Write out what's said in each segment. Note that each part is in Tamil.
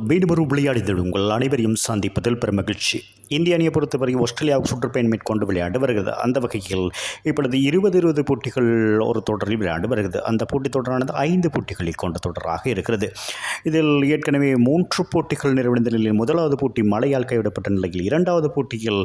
மீண்டும் ஒரு உங்கள் அனைவரையும் சந்திப்பதில் பெரும் மகிழ்ச்சி இந்திய அணியை பொறுத்தவரை ஆஸ்திரேலியாவுக்கு சுற்றுப்பயணம் மேற்கொண்டு விளையாண்டு வருகிறது. அந்த வகையில் இப்பொழுது இருபது இருபது போட்டிகள் ஒரு தொடரில் விளையாண்டு வருகிறது. அந்த போட்டித் தொடரானது ஐந்து போட்டிகளை கொண்ட தொடராக இருக்கிறது. இதில் ஏற்கனவே மூன்று போட்டிகள் நிறைவடைந்த நிலையில் முதலாவது போட்டி மழையால் கைவிடப்பட்ட நிலையில் இரண்டாவது போட்டியில்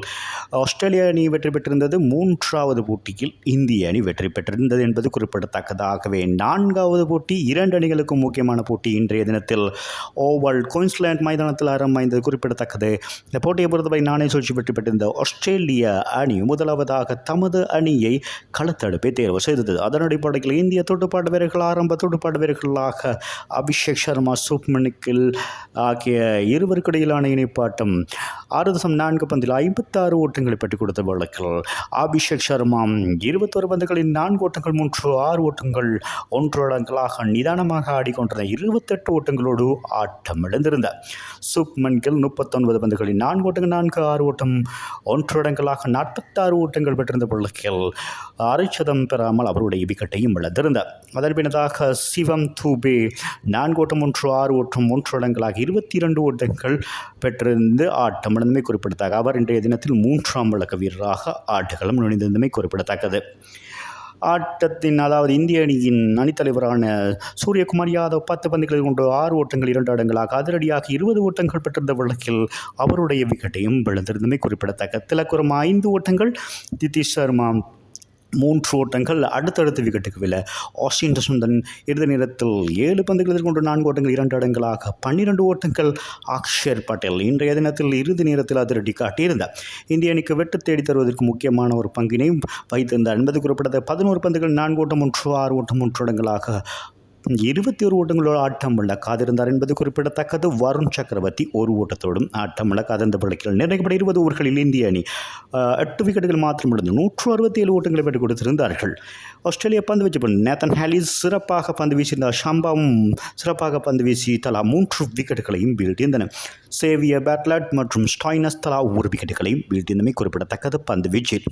ஆஸ்திரேலிய அணி வெற்றி பெற்றிருந்தது. மூன்றாவது போட்டியில் இந்திய அணி வெற்றி பெற்றிருந்தது என்பது குறிப்பிடத்தக்கதாகவே. நான்காவது போட்டி இரண்டு அணிகளுக்கும் முக்கியமான போட்டி இன்றைய தினத்தில் ஓவல் குயின்ஸ்லாண்ட் மைதானத்தில் ஆரம்பமாய்ந்தது குறிப்பிடத்தக்கது. இந்த போட்டியை பொறுத்தவரை நாணய சூழ்ச்சி வெற்றி பெற்றிருந்த ஆஸ்திரேலிய அணி முதலாவதாக தமது அணியை களத்தடுப்பை தேர்வு செய்தது. அதன் அடிப்படையில் இந்திய துடுப்பாட்ட வீரர்கள் ஆரம்ப துடுப்பாட்ட வீரர்களாக அபிஷேக் சர்மா சுப்மணிக்கில் ஆகிய இருவருக்கிடையிலான இணைப்பாட்டம் ஆறு தசம் நான்கு பந்தில் ஐம்பத்தாறு ஓட்டங்களை பெற்றுக் கொடுத்த வழக்கில் அபிஷேக் சர்மா இருபத்தொரு பந்துகளில் நான்கு ஓட்டங்கள் மூன்று ஆறு ஓட்டங்கள் ஒன்று இடங்களாக நிதானமாக ஆடிக்கொண்டிருந்த இருபத்தெட்டு ஓட்டங்களோடு ஆட்டம் இழந்திருந்தார் சுப்மன் கில் முப்பத்தொன்பது பந்துகளில் நான்கு ஓட்டங்கள் நான்கு ஆறு ஓட்டம் ஒன்று இடங்களாக நாற்பத்தாறு ஓட்டங்கள் பெற்றிருந்த வழக்கில் அரைச்சதம் பெறாமல் அவருடைய விக்கெட்டையும் இழந்திருந்தார். அதன் பின்னதாக சிவம் தூபே நான்கு ஓட்டம் ஒன்று ஆறு ஓட்டம் ஒன்று இடங்களாக இருபத்தி இரண்டு ஓட்டங்கள் பெற்றிருந்து ஆட்டம் இழந்தமை குறிப்பிடத்தக்க. அவர் இன்றைய தினத்தில் மூன்றாம் விளக்க வீரராக ஆட்டுகளம் நுழைந்திருந்தமை குறிப்பிடத்தக்கது. ஆட்டத்தின் அதாவது இந்திய அணியின் அணித்தலைவரான சூரியகுமார் யாதவ் பத்து பந்துகளில் கொண்டு ஆறு ஓட்டங்கள் இரண்டு இடங்களாக அதிரடியாக இருபது ஓட்டங்கள் பெற்றிருந்த வழக்கில் அவருடைய விக்கெட்டையும் விழுந்திருந்தமை குறிப்பிடத்தக்க திலக்குரம் ஐந்து ஓட்டங்கள் திதிஷ் சர்மா மூன்று ஓட்டங்கள் அடுத்தடுத்த விக்கெட்டுக்கு வில. ஆஸ்டின் சுந்தன் இறுதி நேரத்தில் ஏழு பந்துகள் எதிர்கொண்டு நான்கு ஓட்டங்கள் இரண்டு இடங்களாக பன்னிரண்டு ஓட்டங்கள். அக்ஷர் பட்டேல் இன்றைய தினத்தில் இறுதி நேரத்தில் அதிரடி காட்டியிருந்தார். இந்திய அணிக்கு வெட்டு தேடி தருவதற்கு முக்கியமான ஒரு பங்கினை வைத்திருந்தார். என்பது குறிப்பிடத்தக்க. பதினோரு பந்துகள் நான்கு ஓட்டம் ஒன்று ஆறு ஓட்டம் மூன்று இடங்களாக இருபத்தி ஒரு ஓட்டங்களோடு ஆட்டம் காதிருந்தார் என்பது குறிப்பிடத்தக்கது. வருண் சக்கரவர்த்தி ஒரு ஓட்டத்தோடும் ஆட்டம் உள்ள காதிருந்த பிள்ளைகள் நிறையப்பட இருபது ஓவர்களில் இந்திய அணி எட்டு விக்கெட்டுகள் மாத்திரமிருந்து நூற்று அறுபத்தி ஏழு ஓட்டங்களை பெற்றுக் கொடுத்திருந்தார்கள். ஆஸ்திரேலியா பந்து வீச்சு நேத்தன் ஹாலிஸ் சிறப்பாக பந்து வீசியிருந்தார். ஷம்பாவும் சிறப்பாக பந்து வீசி தலா மூன்று விக்கெட்டுகளையும் வீழ்த்தியிருந்தன. சேவியர் பேட்லட் மற்றும் ஸ்டாய்னஸ் தலா ஒரு விக்கெட்டுகளையும் வீழ்த்தியிருந்தமை குறிப்பிடத்தக்கது பந்து வீச்சில்.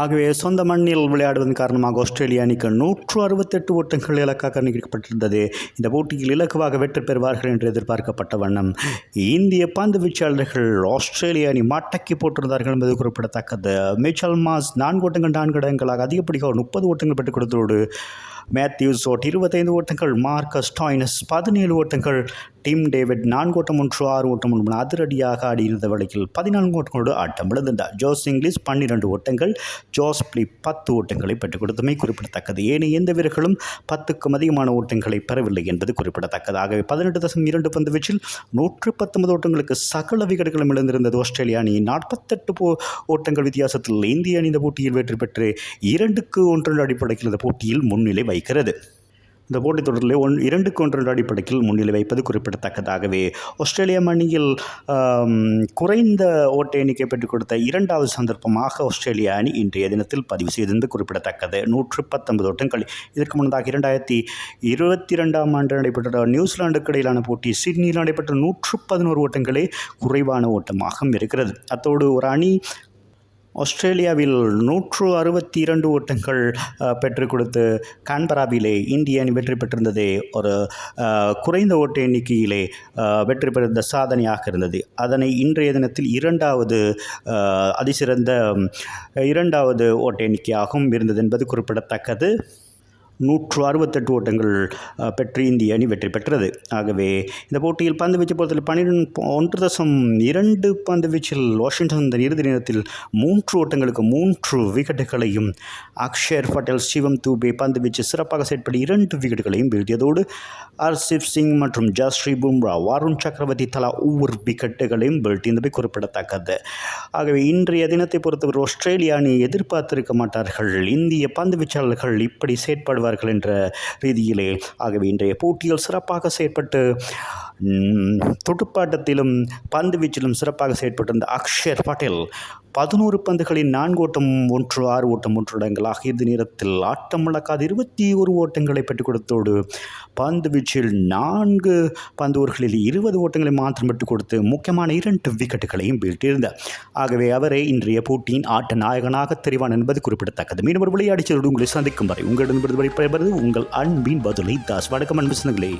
ஆகவே சொந்த மண்ணில் விளையாடுவதன் காரணமாக ஆஸ்திரேலிய அணிக்கு நூற்று அறுபத்தெட்டு ஓட்டங்கள் இலக்காக நிர்ணயிக்கப்பட்டிருந்தது இந்த போட்டியில் இலக்குவாக வெற்றி பெறுவார்கள் என்று எதிர்பார்க்கப்பட்ட வண்ணம். இந்திய பந்து வீச்சாளர்கள் ஆஸ்திரேலிய அணி மட்டக்கி போட்டிருந்தார்கள் என்பது குறிப்பிடத்தக்கது. மிச்சல் மாஸ் நான்கு ஓட்டங்கள் நான்கு இடங்களாக அதிகப்படியாக முப்பது ஓட்டங்கள் பெற்றுக் கொடுத்ததோடு மேத்யூ ஓட் இருபத்தைந்து ஓட்டங்கள். மார்க்கஸ் டாய்னஸ் பதினேழு ஓட்டங்கள். டிம் டேவிட் நான்கு ஓட்டம் ஒன்று ஆறு ஓட்டம் ஒன்று. அதிரடியாக ஆடியிருந்த வழக்கில் பதினான்கு ஓட்டங்களோடு ஆட்டம் விழுந்திருந்தார் ஜோஸ் இங்கிலீஷ் பன்னிரண்டு ஓட்டங்கள். ஜோஸ் பிலிப் பத்து ஓட்டங்களை பெற்றுக் கொடுத்தமை குறிப்பிடத்தக்கது. ஏனைய எந்த வீரர்களும் பத்துக்கும் அதிகமான ஓட்டங்களை பெறவில்லை என்பது குறிப்பிடத்தக்கது. ஆகவே பதினெட்டு தசம் இரண்டு பந்து வீச்சில் நூற்று பத்தொன்பது ஓட்டங்களுக்கு சகல விக்கெட்டுகளும் இழந்திருந்தது ஆஸ்திரேலிய அணி. நாற்பத்தெட்டு போ ஓட்டங்கள் வித்தியாசத்தில் இந்திய அணி இந்த போட்டியில் வெற்றி பெற்று இரண்டுக்கு ஒன்று அடிப்படையில் இந்த போட்டியில் முன்னிலை வைக்கிறது. இந்த போட்டித் தொடரில் ஒன் இரண்டுக்கு ஒன்று அடிப்படையில் முன்னிலை வைப்பது குறிப்பிடத்தக்கதாகவே. ஆஸ்திரேலிய அணியில் குறைந்த ஓட்ட எண்ணிக்கை பெற்றுக் கொடுத்த இரண்டாவது சந்தர்ப்பமாக ஆஸ்திரேலிய அணி இன்றைய தினத்தில் பதிவு செய்திருந்து குறிப்பிடத்தக்கது. நூற்று பத்தொன்பது ஓட்டங்கள். இதற்கு முன்னதாக இரண்டாயிரத்தி இருபத்தி ரெண்டாம் ஆண்டு நடைபெற்ற நியூசிலாந்துக்கு இடையிலான போட்டி சிட்னியில் நடைபெற்ற நூற்று பதினோரு ஓட்டங்களே குறைவான ஓட்டமாக இருக்கிறது. அத்தோடு ஒரு அணி ஆஸ்திரேலியாவில் நூற்று அறுபத்தி இரண்டு ஓட்டங்கள் பெற்றுக் கொடுத்து கான்பராவிலே இந்திய அணி வெற்றி பெற்றிருந்ததே. ஒரு குறைந்த ஓட்ட எண்ணிக்கையிலே வெற்றி பெற்ற சாதனையாக இருந்தது. அதனை இன்றைய தினத்தில் இரண்டாவது அதிசிறந்த இரண்டாவது ஓட்ட எண்ணிக்கையாகவும் இருந்தது என்பது குறிப்பிடத்தக்கது. நூற்று அறுபத்தெட்டு ஓட்டங்கள் பெற்று இந்திய அணி வெற்றி பெற்றது. ஆகவே இந்த போட்டியில் பந்து வீச்சு பொறுத்தவரை பன்னிரெண்டு ஒன்று தசம் இரண்டு பந்து வீச்சில் வாஷிங்டன் இந்த இறுதி நேரத்தில் மூன்று ஓட்டங்களுக்கு மூன்று விக்கெட்டுகளையும் அக்ஷர் பட்டேல் சிவம் தூபே பந்து வீச்சு சிறப்பாக செயற்படி இரண்டு விக்கெட்டுகளையும் வீழ்த்தியதோடு ஹர்ஷிப் சிங் மற்றும் ஜஸ்ரீ பும்ரா வருண் சக்கரவர்த்தி தலா ஒவ்வொரு விக்கெட்டுகளையும் வீழ்த்தியது குறிப்பிடத்தக்கது. ஆகவே இன்றைய தினத்தை பொறுத்தவரை ஆஸ்திரேலிய அணி எதிர்பார்த்திருக்க மாட்டார்கள். இந்திய பந்து வீச்சாளர்கள் இப்படி செயற்படுவார்கள் என்ற ரீதியிலே. ஆகவே இன்றைய போட்டியில் சிறப்பாக செயற்பட்டு துடுப்பாட்டத்திலும் பந்து வீச்சிலும் சிறப்பாக செயற்பட்டிருந்த அக்ஷர் பட்டேல் பதினோரு பந்துகளின் நான்கு ஓட்டம் ஒன்று ஆறு ஓட்டம் ஒன்று இடங்களாக இறுதி நேரத்தில் ஆட்டம் இழக்காத இருபத்தி ஒரு ஓட்டங்களை பெற்றுக் கொடுத்தோடு பந்து வீச்சில் நான்கு பந்து ஓவர்களில் இருபது ஓட்டங்களை மாத்திரம் பெற்றுக் கொடுத்து முக்கியமான இரண்டு விக்கெட்டுகளையும் வீழ்த்தியிருந்தார். ஆகவே அவரை இன்றைய போட்டியின் ஆட்ட நாயகனாக தெரிவான் என்பது குறிப்பிடத்தக்கது. மீண்டும் ஒரு உங்களை சந்திக்கும் வரை உங்களிடம் விடுதலை பெறுவது உங்கள் அன்பின் பதிலை தாஸ். வணக்கம் அன்பு சொந்தங்களே